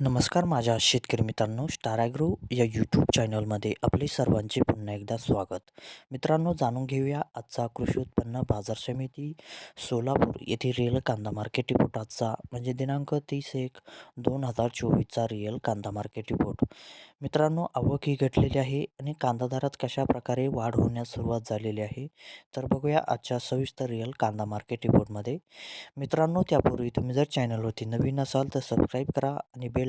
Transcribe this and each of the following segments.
नमस्कार माझ्या शेतकरी मित्रांनो स्टाराग्रो या यूट्यूब चॅनलमध्ये आपले सर्वांचे पुन्हा एकदा स्वागत. मित्रांनो जाणून घेऊया आजचा कृषी उत्पन्न बाजार समिती सोलापूर येथे रिअल कांदा मार्केट रिपोर्ट आजचा म्हणजे दिनांक तीस एक दोन हजार चोवीसचा रिअल कांदा मार्केट रिपोर्ट मित्रांनो आवक ही घटलेली आहे आणि कांदा दरात कशा प्रकारे वाढ होण्यास सुरुवात झालेली आहे तर बघूया आजच्या सविस्तर रिअल कांदा मार्केट रिपोर्टमध्ये मित्रांनो त्यापूर्वी तुम्ही जर चॅनलवरती नवीन असाल तर सबस्क्राईब करा आणि बेल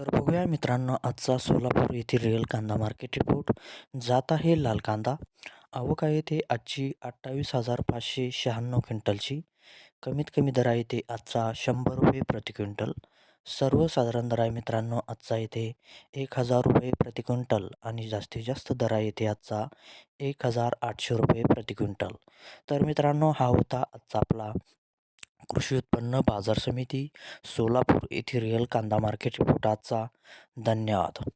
तर बघूया मित्रांनो आजचा सोलापूर येथील रिअल कांदा मार्केट रिपोर्ट. जात आहे लाल कांदा. आवक आहे ते आजची अठ्ठावीस हजार पाचशे शहाण्णव क्विंटलची. कमीत कमी दर आहे ते आजचा शंभर रुपये प्रति क्विंटल. सर्वसाधारण दर आहे मित्रांनो आजचा येथे एक हजार रुपये प्रति क्विंटल आणि जास्तीत जास्त दर आहे येथे आजचा एक हजार आठशे रुपये प्रति क्विंटल. तर मित्रांनो हा होता आजचा आपला कृषी उत्पन्न बाजार समिती सोलापूर येथे रिअल कांदा मार्केट रिपोर्ट धन्यवाद.